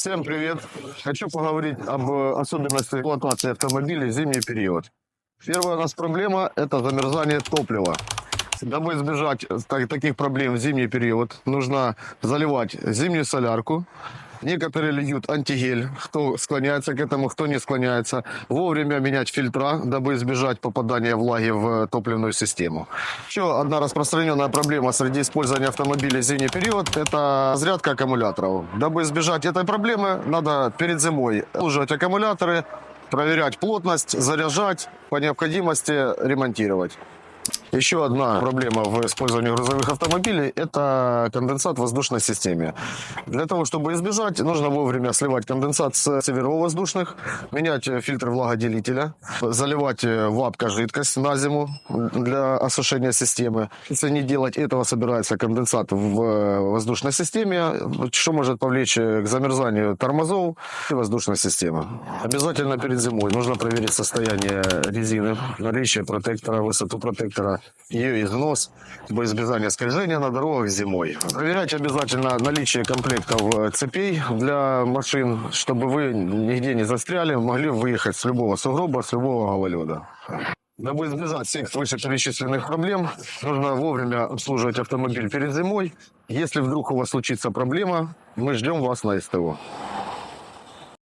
Всем привет! Хочу поговорить об э, особенностях эксплуатации автомобиля в зимний период. Первая у нас проблема – это замерзание топлива. Дабы избежать так- таких проблем в зимний период, нужно заливать зимнюю солярку. Некоторые льют антигель, кто склоняется к этому, кто не склоняется. Вовремя менять фильтра, дабы избежать попадания влаги в топливную систему. Еще одна распространенная проблема среди использования автомобиля в зимний период – это зарядка аккумуляторов. Дабы избежать этой проблемы, надо перед зимой служивать аккумуляторы, проверять плотность, заряжать, по необходимости ремонтировать. Еще одна проблема в использовании грузовых автомобилей – это конденсат в воздушной системе. Для того, чтобы избежать, нужно вовремя сливать конденсат с северово-воздушных, менять э, фильтр влагоделителя, заливать э, в лапка жидкость на зиму для осушения системы. Если не делать этого, собирается конденсат в э, воздушной системе, что может повлечь к замерзанию тормозов и воздушной системы. Обязательно перед зимой нужно проверить состояние резины, наличие протектора, высоту протектора, ее износ, во избежание скольжения на дорогах зимой. Проверять обязательно наличие комплектов э, цепей для машин, чтобы вы нигде не застряли, могли выехать с любого сугроба, с любого гололеда. Дабы избежать всех вышеперечисленных проблем, нужно вовремя обслуживать автомобиль перед зимой. Если вдруг у вас случится проблема, мы ждем вас на СТО.